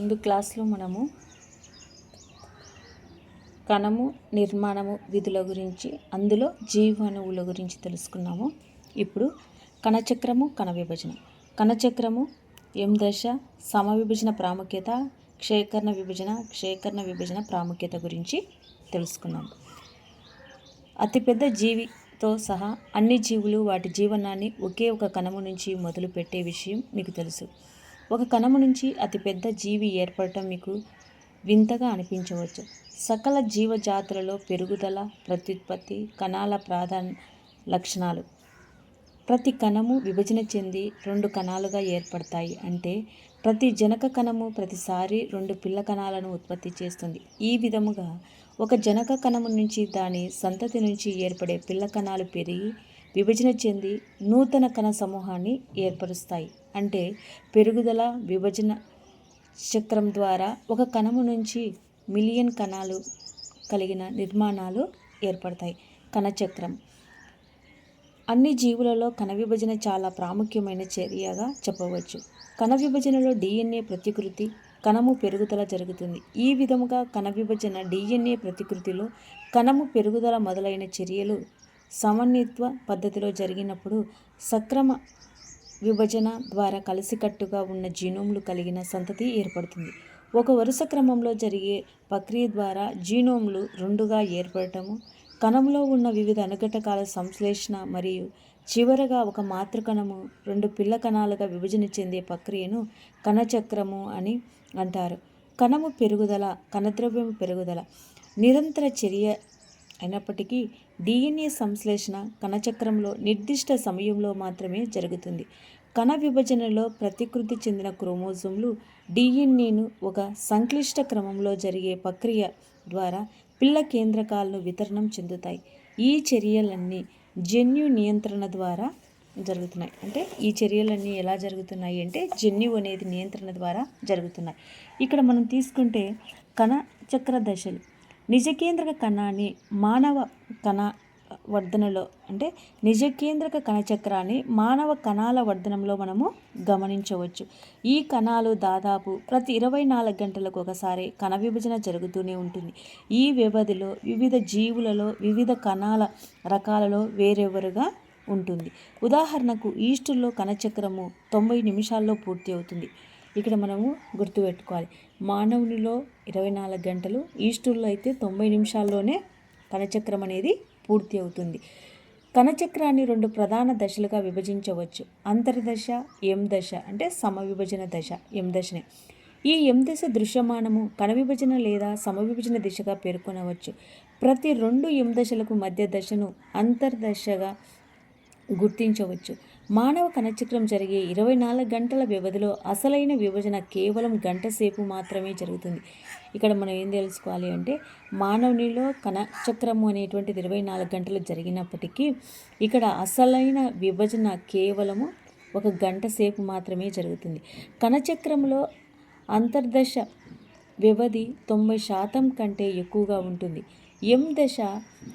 ముందు క్లాస్లో మనము కణము నిర్మాణము విధుల గురించి అందులో జీవణువుల గురించి తెలుసుకున్నాము. ఇప్పుడు కణచక్రము కణ విభజన. కణచక్రము ఎం దశ సమవిభజన ప్రాముఖ్యత క్షేకరణ విభజన క్షేకరణ విభజన ప్రాముఖ్యత గురించి తెలుసుకున్నాము. అతిపెద్ద జీవితో సహా అన్ని జీవులు వాటి జీవనాన్ని ఒకే ఒక కణము నుంచి మొదలుపెట్టే విషయం మీకు తెలుసు. ఒక కణము నుంచి అతిపెద్ద జీవి ఏర్పడటం మీకు వింతగా అనిపించవచ్చు. సకల జీవజాతులలో పెరుగుదల ప్రత్యుత్పత్తి కణాల ప్రాధాన్ లక్షణాలు. ప్రతి కణము విభజన చెంది రెండు కణాలుగా ఏర్పడతాయి. అంటే ప్రతి జనక కణము ప్రతిసారి రెండు పిల్ల కణాలను ఉత్పత్తి చేస్తుంది. ఈ విధముగా ఒక జనక కణము నుంచి దాని సంతతి నుంచి ఏర్పడే పిల్ల కణాలు పెరిగి విభజన చెంది నూతన కణ సమూహాన్ని ఏర్పరుస్తాయి. అంటే పెరుగుదల విభజన చక్రం ద్వారా ఒక కణము నుంచి మిలియన్ కణాలు కలిగిన నిర్మాణాలు ఏర్పడతాయి. కణచక్రం అన్ని జీవులలో కణ విభజన చాలా ప్రాముఖ్యమైన చర్యగా చెప్పవచ్చు. కణ విభజనలో డిఎన్ఏ ప్రతికృతి కణము పెరుగుదల జరుగుతుంది. ఈ విధముగా కణ విభజన డిఎన్ఏ ప్రతికృతిలో కణము పెరుగుదల మొదలైన చర్యలు సమన్విత్వ పద్ధతిలో జరిగినప్పుడు సక్రమ విభజన ద్వారా కలిసికట్టుగా ఉన్న జీనోమ్లు కలిగిన సంతతి ఏర్పడుతుంది. ఒక వరుస క్రమంలో జరిగే ప్రక్రియ ద్వారా జీనోమ్లు రెండుగా ఏర్పడటము కణంలో ఉన్న వివిధ అనుఘటకాల సంశ్లేషణ మరియు చివరగా ఒక మాతృకణము రెండు పిల్ల కణాలుగా విభజన చెందే ప్రక్రియను కణచక్రము అని అంటారు. కణము పెరుగుదల కణద్రవ్యం పెరుగుదల నిరంతర చర్య అయినప్పటికీ డిఎన్ఏ సంశ్లేషణ కణచక్రంలో నిర్దిష్ట సమయంలో మాత్రమే జరుగుతుంది. కణ విభజనలో ప్రతికృతి చెందిన క్రోమోజోమ్లు డిఎన్ఏను ఒక సంక్లిష్ట క్రమంలో జరిగే ప్రక్రియ ద్వారా పిల్ల కేంద్రకాలను వితరణం చెందుతాయి. ఈ చర్యలన్నీ జన్యు నియంత్రణ ద్వారా జరుగుతున్నాయి. అంటే ఈ చర్యలన్నీ ఎలా జరుగుతున్నాయి అంటే జన్యు అనేది నియంత్రణ ద్వారా జరుగుతున్నాయి. ఇక్కడ మనం తీసుకుంటే కణ చక్ర దశలు నిజకేంద్రక కణాన్ని మానవ కణ వర్ధనలో అంటే నిజకేంద్రక కణచక్రాన్ని మానవ కణాల వర్ధనంలో మనము గమనించవచ్చు. ఈ కణాలు దాదాపు ప్రతి ఇరవై నాలుగు గంటలకు ఒకసారి కణ విభజన జరుగుతూనే ఉంటుంది. ఈ వ్యవధిలో వివిధ జీవులలో వివిధ కణాల రకాలలో వేరెవరుగా ఉంటుంది. ఉదాహరణకు ఈస్టులో కణచక్రము తొంభై నిమిషాల్లో పూర్తి అవుతుంది. ఇక్కడ మనము గుర్తుపెట్టుకోవాలి. మానవునిలో ఇరవై నాలుగు గంటలు ఈస్టుల్లో అయితే తొంభై నిమిషాల్లోనే కణచక్రం అనేది పూర్తి అవుతుంది. కణచక్రాన్ని రెండు ప్రధాన దశలుగా విభజించవచ్చు. అంతర్దశ ఎం దశ అంటే సమవిభజన దశ ఎం దశనే ఈ ఎం దశ దృశ్యమానము కణ విభజన లేదా సమవిభజన దిశగా పేర్కొనవచ్చు. ప్రతి రెండు ఎం దశలకు మధ్య దశను అంతర్దశగా గుర్తించవచ్చు. మానవ కణచక్రం జరిగే ఇరవై నాలుగు గంటల వ్యవధిలో అసలైన విభజన కేవలం గంట సేపు మాత్రమే జరుగుతుంది. ఇక్కడ మనం ఏం తెలుసుకోవాలి అంటే మానవునిలో కణచక్రము అనేటువంటిది ఇరవై నాలుగు గంటలు జరిగినప్పటికీ ఇక్కడ అసలైన విభజన కేవలము ఒక గంట సేపు మాత్రమే జరుగుతుంది. కణచక్రంలో అంతర్దశ వ్యవధి తొంభై శాతం కంటే ఎక్కువగా ఉంటుంది. ఎం దశ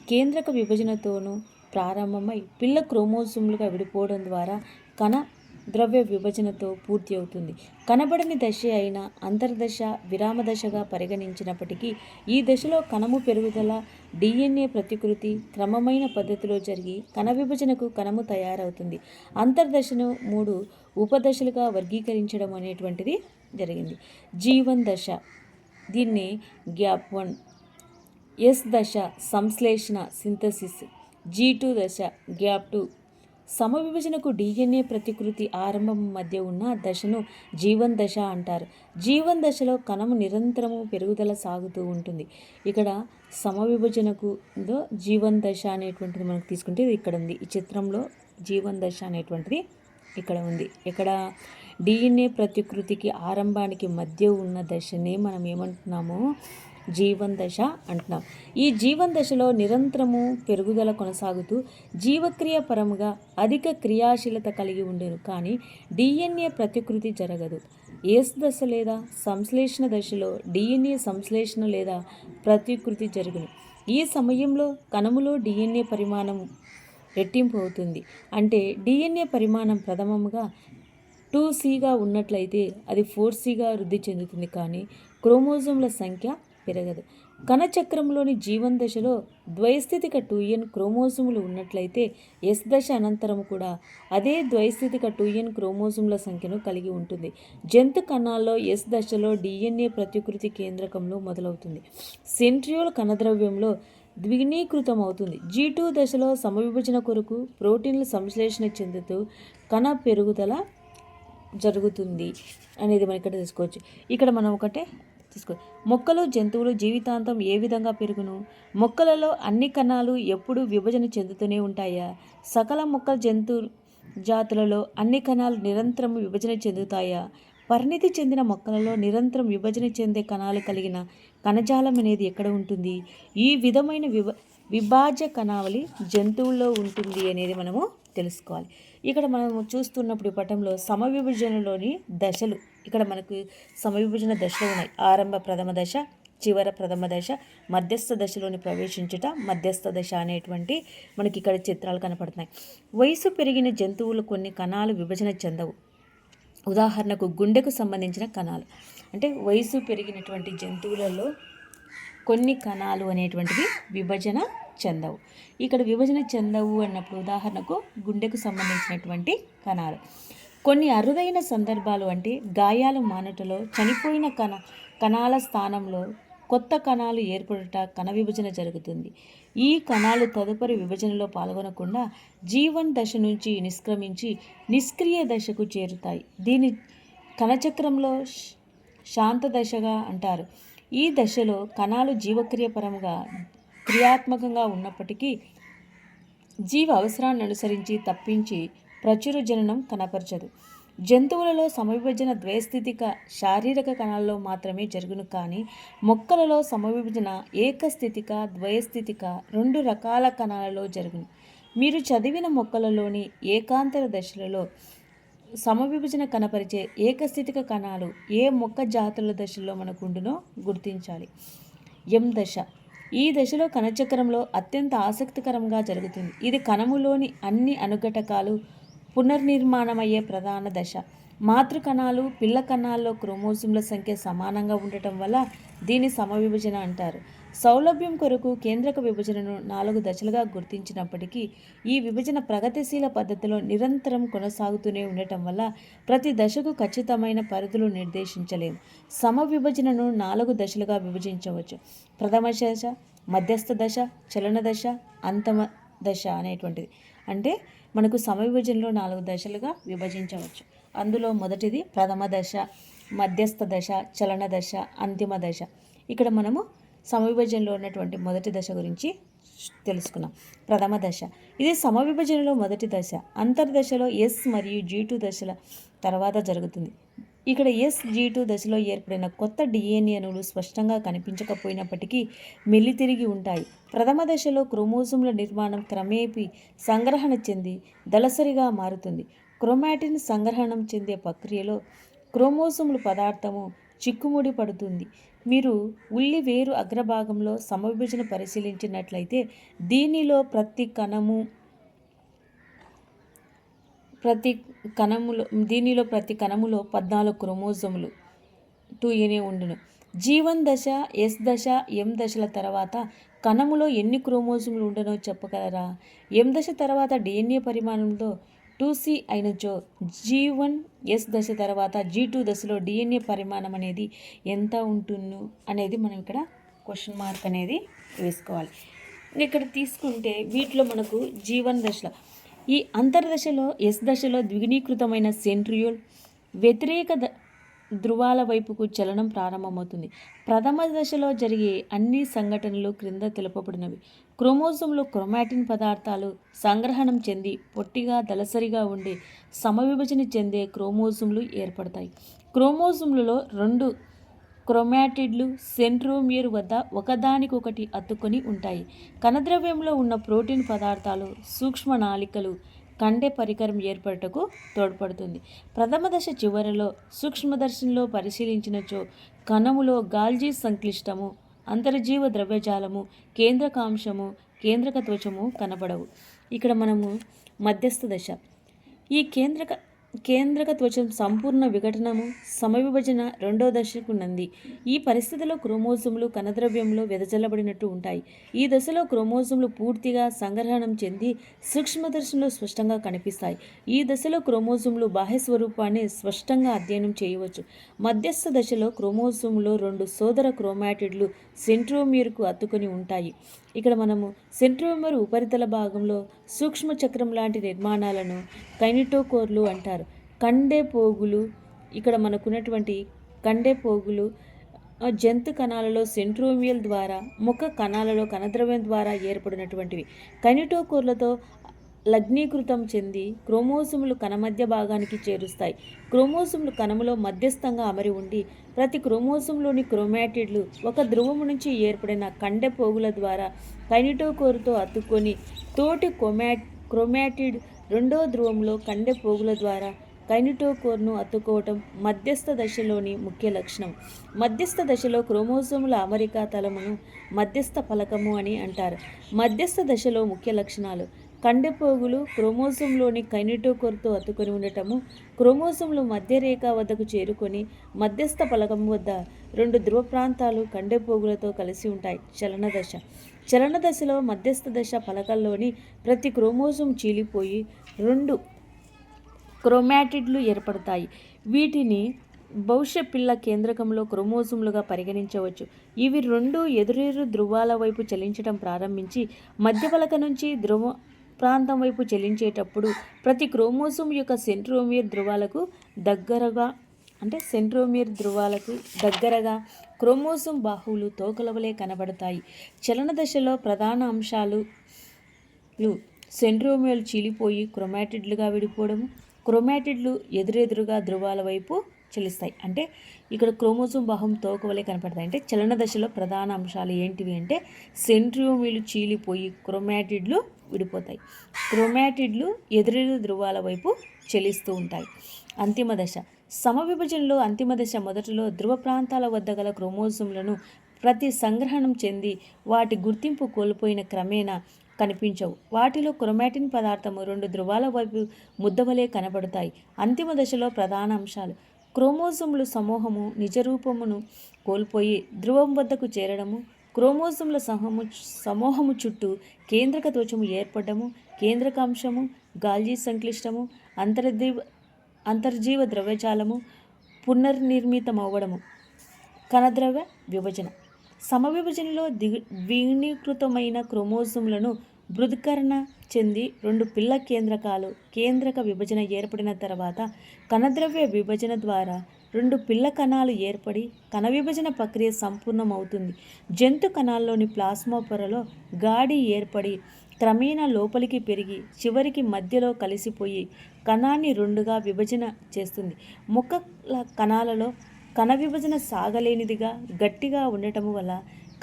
కేంద్రక విభజనతోనూ ప్రారంభమై పిల్ల క్రోమోజోమ్లుగా విడిపోవడం ద్వారా కణ ద్రవ్య విభజనతో పూర్తి అవుతుంది. కనబడని దశ అయిన అంతర్దశ విరామ దశగా పరిగణించినప్పటికీ ఈ దశలో కణము పెరుగుదల డిఎన్ఏ ప్రతికృతి క్రమమైన పద్ధతిలో జరిగి కణ విభజనకు కణము తయారవుతుంది. అంతర్దశను మూడు ఉపదశలుగా వర్గీకరించడం అనేటువంటిది జరిగింది. జీవన్ దశ దీన్ని గ్యాప్ వన్. ఎస్ దశ సంశ్లేషణ సింథసిస్. జీ టూ దశ గ్యాప్ టూ. సమవిభజనకు డిఎన్ఏ ప్రతికృతి ఆరంభం మధ్య ఉన్న దశను జీవన్ దశ అంటారు. జీవన్ దశలో కణము నిరంతరము పెరుగుదల సాగుతూ ఉంటుంది. ఇక్కడ సమవిభజనకు జీవన్ దశ అనేటువంటిది మనకు తీసుకుంటే ఇది ఇక్కడ ఉంది. ఈ చిత్రంలో జీవన్ దశ అనేటువంటిది ఇక్కడ ఉంది. ఇక్కడ డిఎన్ఏ ప్రతికృతికి ఆరంభానికి మధ్య ఉన్న దశనే మనం ఏమంటున్నాము జీవన్ దశ అంటున్నాం. ఈ జీవన్ దశలో నిరంతరము పెరుగుదల కొనసాగుతూ జీవక్రియ పరముగా అధిక క్రియాశీలత కలిగి ఉండేను. కానీ డిఎన్ఏ ప్రతికృతి జరగదు. ఏస్ దశ లేదా సంశ్లేషణ దశలో డిఎన్ఏ సంశ్లేషణ లేదా ప్రతికృతి జరుగును. ఈ సమయంలో కణములో డిఎన్ఏ పరిమాణం రెట్టింపు అవుతుంది. అంటే డిఎన్ఏ పరిమాణం ప్రథమముగా టూ సిగా ఉన్నట్లయితే అది ఫోర్ సిగా వృద్ధి చెందుతుంది. కానీ క్రోమోజోమ్ల సంఖ్య పెరగదు. కణచక్రంలోని జీవన్ దశలో ద్వైస్థితిక టూ ఎన్ క్రోమోజోములు ఉన్నట్లయితే ఎస్ దశ అనంతరం కూడా అదే ద్వైస్థితిక టూ ఎన్ సంఖ్యను కలిగి ఉంటుంది. జంతు కణాల్లో ఎస్ దశలో డిఎన్ఏ ప్రతికృతి కేంద్రకంలో మొదలవుతుంది. సెంట్రియోల్ కణద్రవ్యంలో ద్విగుణీకృతం అవుతుంది జీ టూ దశలో సమవిభజన కొరకు ప్రోటీన్లు సంశ్లేషణ చెందుతూ కణ పెరుగుదల జరుగుతుంది అనేది మనం ఇక్కడ తెలుసుకోవచ్చు. ఇక్కడ మనం ఒకటే తీసుకో మొక్కలు జంతువులు జీవితాంతం ఏ విధంగా పెరుగును? మొక్కలలో అన్ని కణాలు ఎప్పుడు విభజన చెందుతూనే ఉంటాయా? సకల మొక్కల జంతు జాతులలో అన్ని కణాలు నిరంతరం విభజన చెందుతాయా? పరిణితి చెందిన మొక్కలలో నిరంతరం విభజన చెందే కణాలు కలిగిన కణజాలం అనేది ఎక్కడ ఉంటుంది? ఈ విధమైన విభ విభాజ్య కణావళి జంతువుల్లో ఉంటుంది అనేది మనము తెలుసుకోవాలి. ఇక్కడ మనము చూస్తున్నప్పుడు పటంలో సమవిభజనలోని దశలు. ఇక్కడ మనకు సమవిభజన దశలు ఉన్నాయి. ఆరంభ ప్రథమ దశ చివర ప్రథమ దశ మధ్యస్థ దశలోని ప్రవేశించుట మధ్యస్థ దశ అనేటువంటి మనకి ఇక్కడ చిత్రాలు కనపడుతున్నాయి. వయసు పెరిగిన జంతువులు కొన్ని కణాలు విభజన చెందవు. ఉదాహరణకు గుండెకు సంబంధించిన కణాలు. అంటే వయసు పెరిగినటువంటి జంతువులలో కొన్ని కణాలు అనేటువంటివి విభజన చెందవు. ఇక్కడ విభజన చెందవు అన్నప్పుడు ఉదాహరణకు గుండెకు సంబంధించినటువంటి కణాలు. కొన్ని అరుదైన సందర్భాలు అంటే గాయాలు మానుటలో చనిపోయిన కణ కణాల స్థానంలో కొత్త కణాలు ఏర్పడుట కణ విభజన జరుగుతుంది. ఈ కణాలు తదుపరి విభజనలో పాల్గొనకుండా జీవన్ దశ నుంచి నిష్క్రమించి నిష్క్రియ దశకు చేరుతాయి. దీని కణచక్రంలో శాంత దశగా అంటారు. ఈ దశలో కణాలు జీవక్రియపరంగా క్రియాత్మకంగా ఉన్నప్పటికీ జీవ అవసరాన్ని అనుసరించి తప్పించి ప్రచుర జననం కనపరచదు. జంతువులలో సమవిభజన ద్వైస్థితిక శారీరక కణాల్లో మాత్రమే జరుగును కానీ మొక్కలలో సమవిభజన ఏకస్థితిక ద్వయస్థితిక రెండు రకాల కణాలలో జరుగును. మీరు చదివిన మొక్కలలోని ఏకాంతర దశలలో సమవిభజన కనపరిచే ఏకస్థితిక కణాలు ఏ మొక్క జాతుల దశలో మనకు ఉండునో గుర్తించాలి. ఎం దశ. ఈ దశలో కణచక్రంలో అత్యంత ఆసక్తికరంగా జరుగుతుంది. ఇది కణములోని అన్ని అనుఘటకాలు పునర్నిర్మాణమయ్యే ప్రధాన దశ. మాతృకణాలు పిల్ల కణాల్లో క్రోమోజోమ్ల సంఖ్య సమానంగా ఉండటం వల్ల దీని సమవిభజన అంటారు. సౌలభ్యం కొరకు కేంద్రక విభజనను నాలుగు దశలుగా గుర్తించినప్పటికీ ఈ విభజన ప్రగతిశీల పద్ధతిలో నిరంతరం కొనసాగుతూనే ఉండటం వల్ల ప్రతి దశకు ఖచ్చితమైన పరిధులు నిర్దేశించలేము సమవిభజనను నాలుగు దశలుగా విభజించవచ్చు. ప్రథమ దశ మధ్యస్థ దశ చలన దశ అంతమ దశ అనేటువంటిది. అంటే మనకు సమవిభజనలో నాలుగు దశలుగా విభజించవచ్చు. అందులో మొదటిది ప్రథమ దశ మధ్యస్థ దశ చలన దశ అంతిమ దశ. ఇక్కడ మనము సమవిభజనలో ఉన్నటువంటి మొదటి దశ గురించి తెలుసుకున్నాం. ప్రథమ దశ. ఇది సమవిభజనలో మొదటి దశ. అంతర్దశలో ఎస్ మరియు జీ టూ దశల తర్వాత జరుగుతుంది. ఇక్కడ ఎస్ జీ టూ దశలో ఏర్పడిన కొత్త డిఎన్ఏ అణువులు స్పష్టంగా కనిపించకపోయినప్పటికీ మెల్లి తిరిగి ఉంటాయి. ప్రథమ దశలో క్రోమోజోమ్ల నిర్మాణం క్రమేపీ సంగ్రహణ చెంది దళసరిగా మారుతుంది. క్రోమాటిన్ సంగ్రహణం చెందే ప్రక్రియలో క్రోమోజోముల పదార్థము చిక్కుముడి పడుతుంది. మీరు ఉల్లి వేరు అగ్రభాగంలో సమవిభజన పరిశీలించినట్లయితే దీనిలో ప్రతి కణము ప్రతి కణములో దీనిలో ప్రతి కణములో పద్నాలుగు క్రోమోజోములు టూ ఏనే ఉండును. జీవన్ దశ ఎస్ దశ ఎం దశల తర్వాత కణములో ఎన్ని క్రోమోజోములు ఉండనో చెప్పగలరా? ఎం దశ తర్వాత డిఎన్ఏ పరిమాణంలో టూ సి అయినచో జీ వన్ ఎస్ దశ తర్వాత జీ టూ దశలో డిఎన్ఏ పరిమాణం అనేది ఎంత ఉంటుందో అనేది మనం ఇక్కడ క్వశ్చన్ మార్క్ అనేది వేసుకోవాలి. ఇక్కడ తీసుకుంటే వీటిలో మనకు జీవన్ దశలో ఈ అంతర్దశలో ఎస్ దశలో ద్విగుణీకృతమైన సెంట్రియోల్ వ్యతిరేక ద- ధృవాల వైపుకు చలనం ప్రారంభమవుతుంది. ప్రథమ దశలో జరిగే అన్ని సంఘటనలు క్రింద తెలుపబడినవి. క్రోమోజోమ్లో క్రోమాటిన్ పదార్థాలు సంగ్రహణం చెంది పొట్టిగా దళసరిగా ఉండే సమవిభజన చెందే క్రోమోజోమ్లు ఏర్పడతాయి. క్రోమోజోమ్లలో రెండు క్రోమాటిడ్లు సెంట్రోమియర్ వద్ద ఒకదానికొకటి అతుక్కొని ఉంటాయి. కణద్రవ్యంలో ఉన్న ప్రోటీన్ పదార్థాలు సూక్ష్మ నాళికలు కండె పరికరం ఏర్పడటకు తోడ్పడుతుంది. ప్రథమ దశ చివరలో సూక్ష్మదర్శనంలో పరిశీలించినచో కణములో గాల్జీ సంక్లిష్టము అంతర్జీవ ద్రవ్యజాలము కేంద్రకాంశము కేంద్రక త్వచము కనబడవు. ఇక్కడ మనము మధ్యస్థ దశ. ఈ కేంద్రక కేంద్రక త్వచం సంపూర్ణ విఘటనము సమవిభజన రెండో దశకు నంది. ఈ పరిస్థితిలో క్రోమోజోములు కణద్రవ్యంలో వెదజల్లబడినట్టు ఉంటాయి. ఈ దశలో క్రోమోజోములు పూర్తిగా సంగ్రహణం చెంది సూక్ష్మదర్శనంలో స్పష్టంగా కనిపిస్తాయి. ఈ దశలో క్రోమోజోములు బాహ్య స్వరూపాన్ని స్పష్టంగా అధ్యయనం చేయవచ్చు. మధ్యస్థ దశలో క్రోమోజోములో రెండు సోదర క్రోమాటిడ్లు సెంట్రోమీర్కు అత్తుకొని ఉంటాయి. ఇక్కడ మనము సెంట్రోమర్ ఉపరితల భాగంలో సూక్ష్మ చక్రం లాంటి నిర్మాణాలను కైనిటోకోర్లు అంటారు. కండే పోగులు ఇక్కడ మనకున్నటువంటి కండే పోగులు జంతు కణాలలో సెంట్రోమియల్ ద్వారా ముఖ కణాలలో కణద్రవ్యం ద్వారా ఏర్పడినటువంటివి. కైనిటోకోర్లతో లగ్నీకృతం చెంది క్రోమోసుములు కణ మధ్య భాగానికి చేరుస్తాయి. క్రోమోసుములు కణములో మధ్యస్థంగా అమరి ఉండి ప్రతి క్రోమోసంలోని క్రోమాటిడ్లు ఒక ధ్రువము నుంచి ఏర్పడిన కండె పోగుల ద్వారా కైనిటోకోరుతో అతుక్కొని తోటి క్రోమా క్రోమాటిడ్ రెండో ధ్రువంలో కండె పోగుల ద్వారా కైనిటోకోర్ను అత్తుకోవటం మధ్యస్థ దశలోని ముఖ్య లక్షణం. మధ్యస్థ దశలో క్రోమోజోముల అమరిక తలమును మధ్యస్థ ఫలకము అని అంటారు. మధ్యస్థ దశలో ముఖ్య లక్షణాలు కండెపోగులు క్రోమోజోమ్లోని కైనిటోకోర్తో అతుకొని ఉండటము క్రోమోజోములు మధ్యరేఖ వద్దకు చేరుకొని మధ్యస్థ ఫలకం వద్ద రెండు ధ్రువ ప్రాంతాలు కండెపోగులతో కలిసి ఉంటాయి. చలన దశ. చలన దశలో మధ్యస్థ దశ ఫలకంలోని ప్రతి క్రోమోసోమ్ చీలిపోయి రెండు క్రోమాటిడ్లు ఏర్పడతాయి. వీటిని భవిష్య పిల్ల కేంద్రకంలో క్రోమోజోములుగా పరిగణించవచ్చు. ఇవి రెండు ఎదురెరు ధ్రువాల వైపు చలించడం ప్రారంభించి మధ్య పలక నుంచి ధ్రువ ప్రాంతం వైపు చలించేటప్పుడు ప్రతి క్రోమోసోమ్ యొక్క సెంట్రోమియర్ ధ్రువాలకు దగ్గరగా అంటే సెంట్రోమియర్ ధ్రువాలకు దగ్గరగా క్రోమోసోమ్ బాహువులు తోకలవలే కనబడతాయి. చలన దశలో ప్రధాన అంశాలు లు సెంట్రోమియల్ చీలిపోయి క్రొమాటిడ్లుగా విడిపోవడము. క్రొమాటిడ్లు ఎదురెదురుగా ధ్రువాల వైపు చలిస్తాయి. అంటే ఇక్కడ క్రోమోజోమ్ బాహం తోకవలే కనపడతాయి. అంటే చలన దశలో ప్రధాన అంశాలు ఏంటివి అంటే సెంట్రోమియలు చీలిపోయి క్రొమాటిడ్లు విడిపోతాయి. క్రోమాటిడ్లు ఎదురెదురు ధ్రువాల వైపు చెలిస్తూ ఉంటాయి. అంతిమ దశ. సమవిభజనలో అంతిమ దశ మొదటిలో ధ్రువ ప్రాంతాల వద్ద గల క్రోమోజోమ్లను ప్రతి సంగ్రహణం చెంది వాటి గుర్తింపు కోల్పోయిన క్రమేణా కనిపించవు. వాటిలో క్రొమాటిన్ పదార్థము రెండు ధ్రువాల వైపు ముద్దవలే కనబడతాయి. అంతిమ దశలో ప్రధాన అంశాలు. క్రోమోజోములు సమూహము నిజరూపమును కోల్పోయి ధ్రువం వద్దకు చేరడము క్రోమోజోమ్ల సమూహము సమూహము చుట్టూ కేంద్రక త్వచము ఏర్పడము కేంద్రకాంశము గాల్జీ సంక్లిష్టము అంతర్దీవ అంతర్జీవ ద్రవ్యజాలము పునర్నిర్మితమవ్వడము. కణద్రవ్య విభజన. సమవిభజనలో దిగు వీణీకృతమైన క్రోమోజోమ్లను బృదకరణ చెంది రెండు పిల్ల కేంద్రకాలు కేంద్రక విభజన ఏర్పడిన తర్వాత కణద్రవ్య విభజన ద్వారా రెండు పిల్ల కణాలు ఏర్పడి కణ విభజన ప్రక్రియ సంపూర్ణమవుతుంది. జంతు కణాల్లోని ప్లాస్మా పొరలో గాడి ఏర్పడి క్రమేణా లోపలికి పెరిగి చివరికి మధ్యలో కలిసిపోయి కణాన్ని రెండుగా విభజన చేస్తుంది. మొక్కల కణాలలో కణ విభజన సాగలేనిదిగా గట్టిగా ఉండటం వల్ల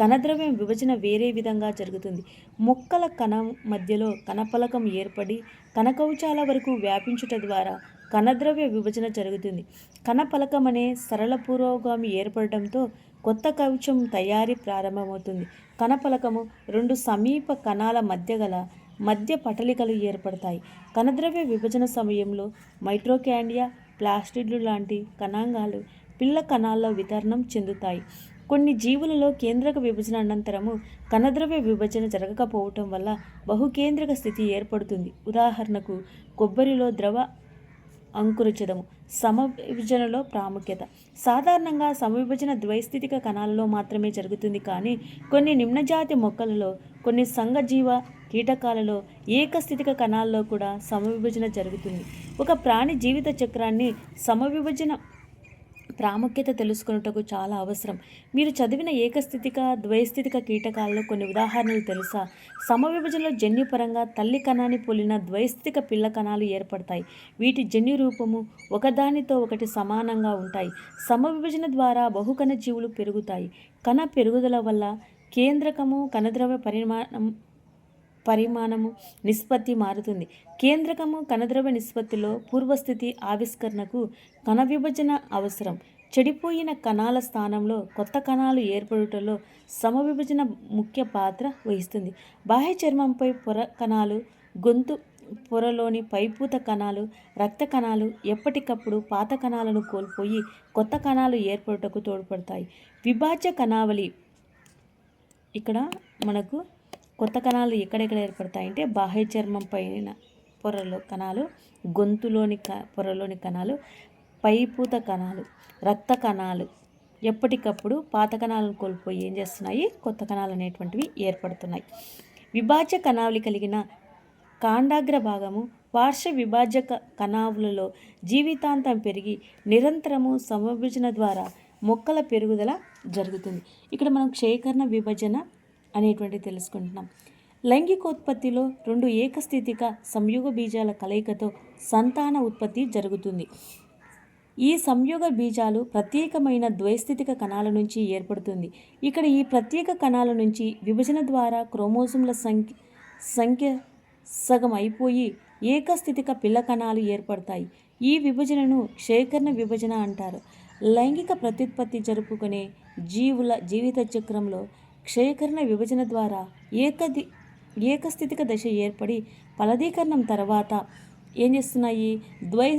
కణద్రవ్యం విభజన వేరే విధంగా జరుగుతుంది. మొక్కల కణం మధ్యలో కణపలకం ఏర్పడి కణకౌచాల వరకు వ్యాపించుట ద్వారా కణద్రవ్య విభజన జరుగుతుంది. కణపలకం అనే సరళ పురోగామి ఏర్పడటంతో కొత్త కవచం తయారీ ప్రారంభమవుతుంది. కణపలకము రెండు సమీప కణాల మధ్య గల మధ్య పటలికలు ఏర్పడతాయి. కణద్రవ్య విభజన సమయంలో మైట్రోకాండియా ప్లాస్టిడ్లు లాంటి కణాంగాలు పిల్ల కణాల్లో వితరణం చెందుతాయి. కొన్ని జీవులలో కేంద్రక విభజన అనంతరము కణద్రవ్య విభజన జరగకపోవటం వల్ల బహుకేంద్రక స్థితి ఏర్పడుతుంది. ఉదాహరణకు కొబ్బరిలో ద్రవ అంకురించడము. సమవిభజనలో ప్రాముఖ్యత. సాధారణంగా సమవిభజన ద్వైస్థితిక కణాలలో మాత్రమే జరుగుతుంది కానీ కొన్ని నిమ్నజాతి మొక్కలలో కొన్ని సంఘజీవ కీటకాలలో ఏకస్థితిక కణాల్లో కూడా సమవిభజన జరుగుతుంది. ఒక ప్రాణి జీవిత చక్రాన్ని సమవిభజన ప్రాముఖ్యత తెలుసుకొనుటకు చాలా అవసరం. మీరు చదివిన ఏకస్థితిక ద్వైస్థితిక కీటకాలలో కొన్ని ఉదాహరణలు తెలుసా? సమవిభజనలో జన్యుపరంగా తల్లి కణాన్ని పోలిన ద్వైస్థితిక పిల్ల కణాలు ఏర్పడతాయి. వీటి జన్యు రూపము ఒకదానితో ఒకటి సమానంగా ఉంటాయి. సమవిభజన ద్వారా బహుకణ జీవులు పెరుగుతాయి. కణ పెరుగుదల వల్ల కేంద్రకము కణద్రవ్య పరిమాణం పరిమాణము నిష్పత్తి మారుతుంది. కేంద్రకము కణద్రవ్య నిష్పత్తిలో పూర్వస్థితి ఆవిష్కరణకు కణ విభజన అవసరం. చెడిపోయిన కణాల స్థానంలో కొత్త కణాలు ఏర్పడుటలో సమవిభజన ముఖ్య పాత్ర వహిస్తుంది. బాహ్య చర్మంపై పొర కణాలు గొంతు పొరలోని పైపూత కణాలు రక్త కణాలు ఎప్పటికప్పుడు పాత కణాలను కోల్పోయి కొత్త కణాలు ఏర్పడుటకు తోడ్పడతాయి. విభాజ్య కణావళి ఇక్కడ మనకు కొత్త కణాలు ఎక్కడెక్కడ ఏర్పడతాయంటే బాహ్య చర్మం పైన పొరలో కణాలు గొంతులోని క పొరలోని కణాలు పైపూత కణాలు రక్త కణాలు. ఎప్పటికప్పుడు పాత కణాలను కోల్పోయి ఏం చేస్తున్నాయి? కొత్త కణాలు అనేటువంటివి ఏర్పడుతున్నాయి. విభాజ్య కణావళి కలిగిన కాండాగ్ర భాగము పార్శ్వ విభాజక కణావులలో జీవితాంతం పెరిగి నిరంతరము సమవిభజన ద్వారా మొక్కల పెరుగుదల జరుగుతుంది. ఇక్కడ మనం క్షయకరణ విభజన అనేటువంటి తెలుసుకుంటున్నాం. లైంగికోత్పత్తిలో రెండు ఏకస్థితిక సంయుగ బీజాల కలయికతో సంతాన ఉత్పత్తి జరుగుతుంది. ఈ సంయోగ బీజాలు ప్రత్యేకమైన ద్వైస్థితిక కణాల నుంచి ఏర్పడుతుంది. ఇక్కడ ఈ ప్రత్యేక కణాల నుంచి విభజన ద్వారా క్రోమోజోమ్ల సంఖ్య సంఖ్య సగం అయిపోయి ఏకస్థితిక పిల్ల కణాలు ఏర్పడతాయి. ఈ విభజనను క్షేకరణ విభజన అంటారు. లైంగిక ప్రత్యుత్పత్తి జరుపుకునే జీవుల జీవిత చక్రంలో క్షయకరణ విభజన ద్వారా ఏకది ఏకస్థితిక దశ ఏర్పడి ఫలదీకరణం తర్వాత ఏం చేస్తున్నాయి? ద్వై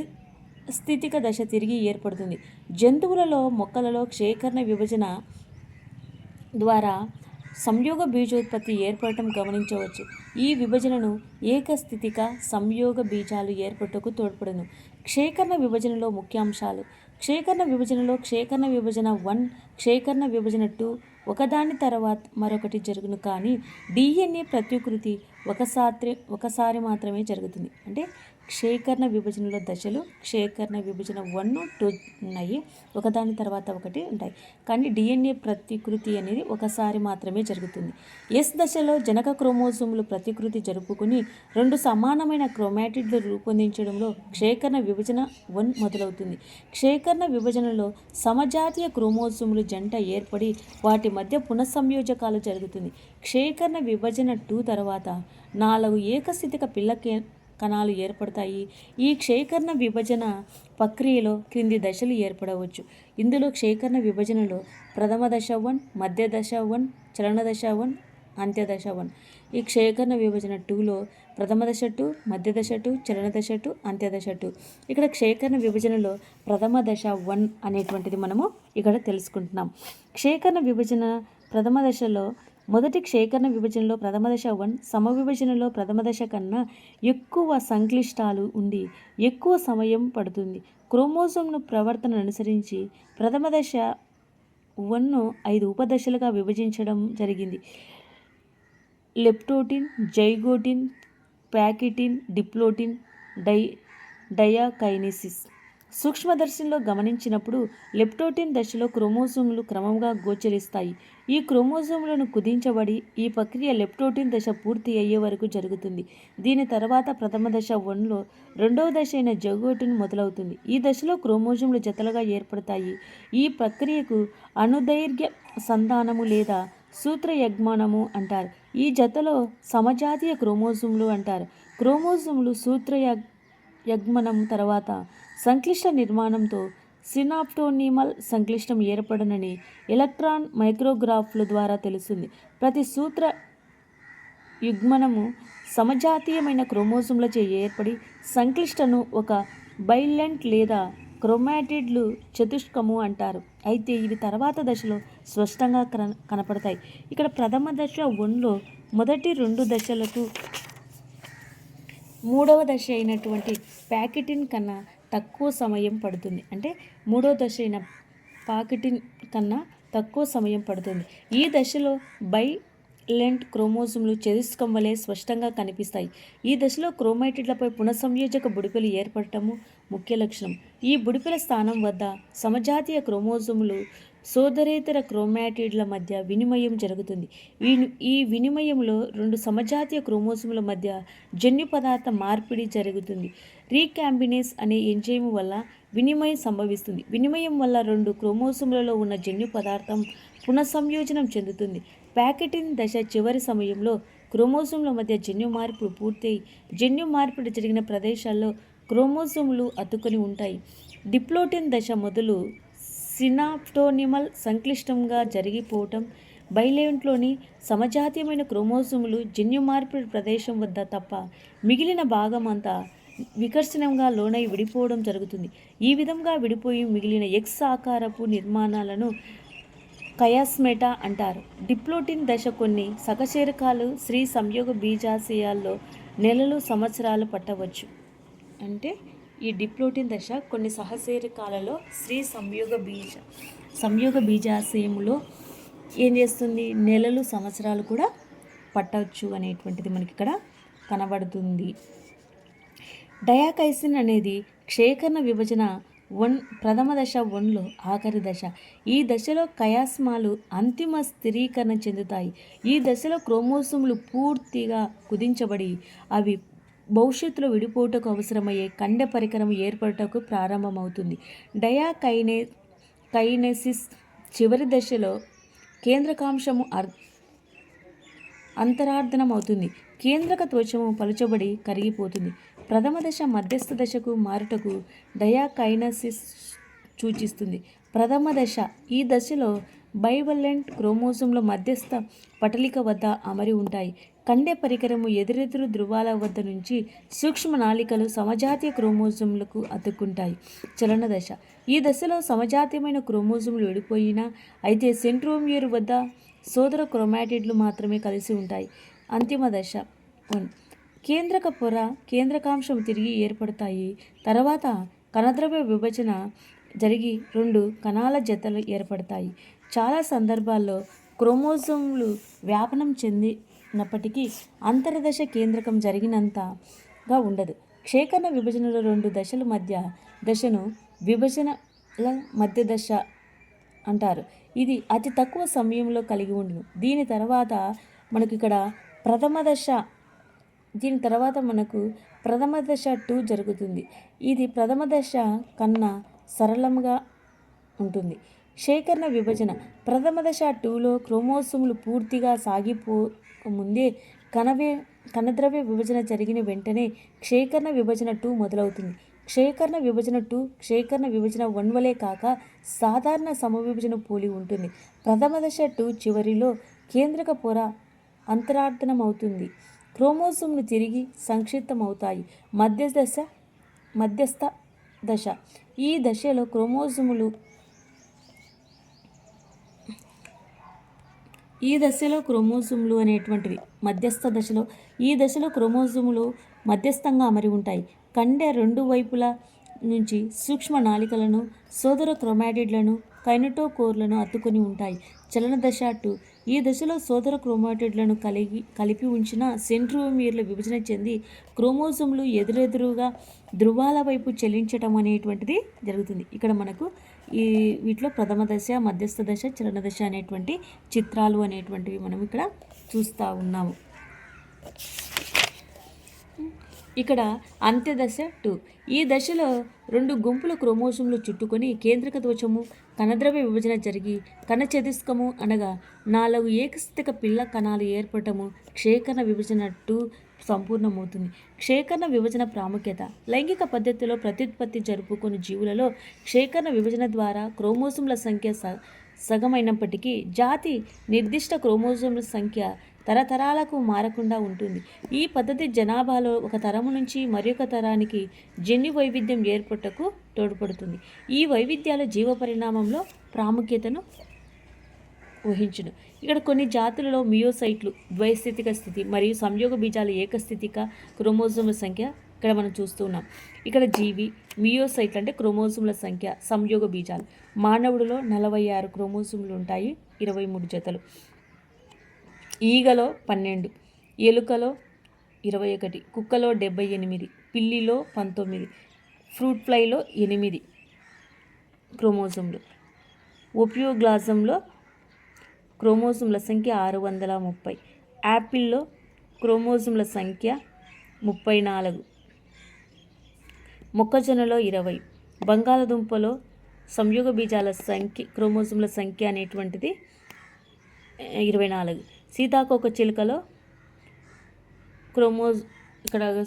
స్థితిక దశ తిరిగి ఏర్పడుతుంది. జంతువులలో మొక్కలలో క్షయకరణ విభజన ద్వారా సంయోగ బీజోత్పత్తి ఏర్పడటం గమనించవచ్చు. ఈ విభజనను ఏకస్థితిక సంయోగ బీజాలు ఏర్పడటకు తోడ్పడును. క్షేకరణ విభజనలో ముఖ్యాంశాలు. క్షేకరణ విభజనలో క్షేకరణ విభజన వన్ క్షేకరణ విభజన టూ ఒకదాని తర్వాత మరొకటి జరుగును కానీ డిఎన్ఏ ప్రత్యుకృతి ఒకసారి ఒకసారి మాత్రమే జరుగుతుంది. అంటే క్షేకరణ విభజనలో దశలు క్షేకరణ విభజన వన్ టూ ఉన్నాయి ఒకదాని తర్వాత ఒకటి ఉంటాయి. కానీ డిఎన్ఏ ప్రతికృతి అనేది ఒకసారి మాత్రమే జరుగుతుంది. ఎస్ దశలో జనక క్రోమోజోములు ప్రతికృతి జరుపుకుని రెండు సమానమైన క్రోమాటిడ్లు రూపొందించడంలో క్షేకరణ విభజన వన్ మొదలవుతుంది. క్షేకరణ విభజనలో సమజాతీయ క్రోమోజోములు జంట ఏర్పడి వాటి మధ్య పునఃసంయోజకాలు జరుగుతుంది. క్షేకరణ విభజన టూ తర్వాత నాలుగు ఏకస్థితిక పిల్ల కణాలు ఏర్పడతాయి. ఈ క్షేకరణ విభజన ప్రక్రియలో క్రింది దశలు ఏర్పడవచ్చు. ఇందులో క్షేకరణ విభజనలో ప్రథమ దశ వన్ మధ్య దశ వన్ చలన దశ వన్ అంత్య దశ వన్. ఈ క్షేకరణ విభజన టూలో ప్రథమ దశ టూ మధ్య దశ టూ చలన దశ టూ అంత్య దశ టూ. ఇక్కడ క్షేకరణ విభజనలో ప్రథమ దశ వన్ అనేటువంటిది మనము ఇక్కడ తెలుసుకుంటున్నాం. క్షేకరణ విభజన ప్రథమ దశలో మొదటి క్షేకరణ విభజనలో ప్రథమ దశ వన్ సమవిభజనలో ప్రథమ దశ కన్నా ఎక్కువ సంక్లిష్టాలు ఉండి ఎక్కువ సమయం పడుతుంది. క్రోమోజోమ్ను ప్రవర్తన అనుసరించి ప్రథమ దశ వన్ను ఐదు ఉపదశలుగా విభజించడం జరిగింది. లెప్టోటిన్ జైగోటిన్ ప్యాకిటిన్ డిప్లోటిన్ డై డయాకైనిసిస్. సూక్ష్మదర్శనంలో గమనించినప్పుడు లెప్టోటిన్ దశలో క్రోమోజోములు క్రమంగా గోచరిస్తాయి. ఈ క్రోమోజోములను కుదించబడి ఈ ప్రక్రియ లెప్టోటిన్ దశ పూర్తి అయ్యే వరకు జరుగుతుంది. దీని తర్వాత ప్రథమ దశ వన్లో రెండవ దశ అయిన జగోటిన్ మొదలవుతుంది. ఈ దశలో క్రోమోజోములు జతలుగా ఏర్పడతాయి. ఈ ప్రక్రియకు అనుదైర్ఘ్య సంధానము లేదా సూత్ర సూత్రయగ్మనము అంటారు. ఈ జతలో సమజాతీయ క్రోమోజోములు అంటారు. క్రోమోజోములు సూత్ర యగ్మనం తర్వాత సంక్లిష్ట నిర్మాణంతో సినాప్టోనిమల్ సంక్లిష్టం ఏర్పడనని ఎలక్ట్రాన్ మైక్రోగ్రాఫ్ల ద్వారా తెలుస్తుంది. ప్రతి సూత్ర యుగ్మనము సమజాతీయమైన క్రోమోజోమ్లచే ఏర్పడి సంక్లిష్టను ఒక బైలెంట్ లేదా క్రోమాటిడ్లు చతుష్కము అంటారు. అయితే ఇవి తర్వాత దశలో స్పష్టంగా కన కనపడతాయి. ఇక్కడ ప్రథమ దశ వన్లో మొదటి రెండు దశలకు మూడవ దశ అయినటువంటి ప్యాకెటిన్ కన్నా తక్కువ సమయం పడుతుంది. అంటే మూడో దశ అయిన పాకెటిన్ కన్నా తక్కువ సమయం పడుతుంది. ఈ దశలో బై లెంట్ క్రోమోజోమ్లు చెరుస్కం వలె స్పష్టంగా కనిపిస్తాయి. ఈ దశలో క్రోమైటిడ్లపై పునఃసంయోజక బుడిపెలు ఏర్పడటము ముఖ్య లక్షణం. ఈ బుడిపెల స్థానం వద్ద సమజాతీయ క్రోమోజోములు సోదరేతర క్రోమాటిడ్ల మధ్య వినిమయం జరుగుతుంది. ఈ ఈ వినిమయంలో రెండు సమజాతీయ క్రోమోసోముల మధ్య జన్యు పదార్థ మార్పిడి జరుగుతుంది. రీకాంబినేస్ అనే ఎంజైమ్ వల్ల వినిమయం సంభవిస్తుంది. వినిమయం వల్ల రెండు క్రోమోసోములలో ఉన్న జన్యు పదార్థం పునఃసంయోజనం చెందుతుంది. ప్యాకెటిన్ దశ చివరి సమయంలో క్రోమోసోముల మధ్య జన్యు మార్పులు పూర్తయి జన్యు మార్పిడి జరిగిన ప్రదేశాల్లో క్రోమోసోములు అతుకొని ఉంటాయి. డిప్లోటిన్ దశ మొదలు సినాప్టోనిమల్ సంక్లిష్టంగా జరిగిపోవటం బైలేంట్లోని సమజాతీయమైన క్రోమోజోములు జన్యు మార్పిడి ప్రదేశం వద్ద తప్ప మిగిలిన భాగం అంతా వికర్షణంగా లోనై విడిపోవడం జరుగుతుంది. ఈ విధంగా విడిపోయి మిగిలిన ఎక్స్ ఆకారపు నిర్మాణాలను కయాస్మెటా అంటారు. డిప్లోటిన్ దశ కొన్ని సకశేరకాలు స్త్రీ సంయోగ బీజాశయాల్లో నెలలు సంవత్సరాలు పట్టవచ్చు. అంటే ఈ డిప్లోటిన్ దశ కొన్ని సహసేరకాలలో స్త్రీ సంయోగ బీజ సంయోగ బీజాశయములో ఏం చేస్తుంది? నెలలు సంవత్సరాలు కూడా పట్టవచ్చు అనేటువంటిది మనకి ఇక్కడ కనబడుతుంది. డయాకైసిన్ అనేది క్షేకరణ విభజన వన్ ప్రథమ దశ వన్లో ఆఖరి దశ. ఈ దశలో కయాస్మాలు అంతిమ స్థిరీకరణ చెందుతాయి. ఈ దశలో క్రోమోసోములు పూర్తిగా కుదించబడి అవి భవిష్యత్తులో విడిపోటకు అవసరమయ్యే కండ పరికరం ఏర్పడటకు ప్రారంభమవుతుంది. డయాకైనే కైనెసిస్ చివరి దశలో కేంద్రకాంశము అర్ అంతరార్ధనం అవుతుంది కేంద్రక త్వచము పలుచబడి కరిగిపోతుంది. ప్రథమ దశ మధ్యస్థ దశకు మారుటకు డయాకైనసిస్ సూచిస్తుంది. ప్రథమ దశ ఈ దశలో బైవలెంట్ క్రోమోజోమ్ల మధ్యస్థ పటలిక వద్ద అమరి ఉంటాయి. కండె పరికరము ఎదురెదురు ధృవాల వద్ద నుంచి సూక్ష్మ నాళికలు సమజాతీయ క్రోమోజోమ్లకు అతుక్కుంటాయి. చలన దశ. ఈ దశలో సమజాతీయమైన క్రోమోజోమ్లు విడిపోయినా అయితే సెంట్రోమియర్ వద్ద సోదర క్రోమాటిడ్లు మాత్రమే కలిసి ఉంటాయి. అంతిమ దశ వన్. కేంద్రక పొర కేంద్రకాంశం తిరిగి ఏర్పడతాయి. తర్వాత కణద్రవ్య విభజన జరిగి రెండు కణాల జతలు ఏర్పడతాయి. చాలా సందర్భాల్లో క్రోమోజోమ్లు వ్యాపనం చెందినప్పటికీ అంతర్దశ కేంద్రకం జరిగినంతగా ఉండదు. క్షేకరణ విభజనలో రెండు దశల మధ్య దశను విభజనల మధ్య దశ అంటారు. ఇది అతి తక్కువ సమయంలో కలిగి ఉండును. దీని తర్వాత మనకి ఇక్కడ ప్రథమ దశ దీని తర్వాత మనకు ప్రథమ దశ టూ జరుగుతుంది. ఇది ప్రథమ దశ కన్నా సరళంగా ఉంటుంది. సేకరణ విభజన. ప్రథమ దశ టూలో క్రోమోసోములు పూర్తిగా సాగిపోకముందే కణవే కణద్రవ్య విభజన జరిగిన వెంటనే క్షేకరణ విభజన టూ మొదలవుతుంది. క్షేకరణ విభజన టూ క్షేకరణ విభజన వన్ వలే కాక సాధారణ సమవిభజన పోలి ఉంటుంది. ప్రథమ దశ టూ చివరిలో కేంద్రక పొర అంతరార్థనమవుతుంది. క్రోమోసోమ్లు తిరిగి సంక్షిప్తమవుతాయి. మధ్య దశ మధ్యస్థ దశ. ఈ దశలో క్రోమోజోములు ఈ దశలో క్రోమోజోములు అనేటువంటివి మధ్యస్థ దశలో ఈ దశలో క్రోమోజోములు మధ్యస్థంగా అమరి ఉంటాయి. కండె రెండు వైపుల నుంచి సూక్ష్మ నాళికలను సోదర క్రోమాటిడ్లను కైనటోకోర్లను అత్తుకొని ఉంటాయి. చలన దశ టూ ఈ దశలో సోదర క్రోమాటిడ్లను కలిగి కలిపి ఉంచిన సెంట్రోమియర్లు విభజన చెంది క్రోమోజోములు ఎదురెదురుగా ధృవాల వైపు చెల్లించటం అనేటువంటిది జరుగుతుంది. ఇక్కడ మనకు ఈ వీటిలో ప్రథమ దశ మధ్యస్థ దశ చిరణదశ దశ అనేటువంటి చిత్రాలు అనేటువంటివి మనం ఇక్కడ చూస్తూ ఉన్నాము. ఇక్కడ అంత్యదశ టూ. ఈ దశలో రెండు గుంపుల క్రోమోజోమ్లు చుట్టుకొని కేంద్రక దోషము కణద్రవ్య విభజన జరిగి కణచతిష్కము అనగా నాలుగు ఏకస్థితిక పిల్ల కణాలు ఏర్పడటము క్షేకరణ విభజన టూ సంపూర్ణమవుతుంది. క్షేకరణ విభజన ప్రాముఖ్యత. లైంగిక పద్ధతిలో ప్రత్యుత్పత్తి జరుపుకుని జీవులలో క్షేకరణ విభజన ద్వారా క్రోమోజోమ్ల సంఖ్య స సగమైనప్పటికీ జాతి నిర్దిష్ట క్రోమోజోమ్ల సంఖ్య తరతరాలకు మారకుండా ఉంటుంది. ఈ పద్ధతి జనాభాలో ఒక తరము నుంచి మరొక తరానికి జన్యు వైవిధ్యం ఏర్పడటకు తోడ్పడుతుంది. ఈ వైవిధ్యాలు జీవ పరిణామంలో ప్రాముఖ్యతను ఊహించును. ఇక్కడ కొన్ని జాతులలో మియోసైట్లు ద్వైస్థితిక స్థితి మరియు సంయోగ బీజాలు ఏకస్థితిక క్రోమోజోముల సంఖ్య ఇక్కడ మనం చూస్తున్నాం ఇక్కడ జీవి మియోసైట్లు అంటే క్రోమోజోముల సంఖ్య సంయోగ బీజాలు. మానవుడిలో నలభై ఆరు క్రోమోజోములు ఉంటాయి ఇరవై మూడు జతలు. ఈగలో పన్నెండు ఎలుకలో ఇరవై ఒకటి కుక్కలో డెబ్బై ఎనిమిది పిల్లిలో పంతొమ్మిది ఫ్రూట్ ఫ్లైలో ఎనిమిది క్రోమోజోమ్లు. ఒపియోగ్లాజంలో క్రోమోజోమ్ల సంఖ్య ఆరు వందల ముప్పై. యాపిల్లో క్రోమోజోమ్ల సంఖ్య ముప్పై నాలుగు. మొక్కజొన్నలో ఇరవై. బంగాళదుంపలో సంయోగ బీజాల సంఖ్య క్రోమోజోమ్ల సంఖ్య అనేటువంటిది ఇరవై నాలుగు. సీతాకోక చిలుకలో క్రోమోజ్ ఇక్కడ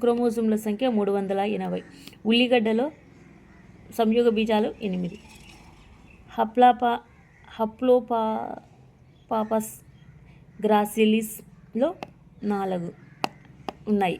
క్రోమోజోమ్ల సంఖ్య మూడు వందల ఎనభై. ఉల్లిగడ్డలో సంయోగ బీజాలు ఎనిమిది. హప్లాపా హప్లోపా పాపస్ గ్రాసిలిస్లో నాలుగు ఉన్నాయి.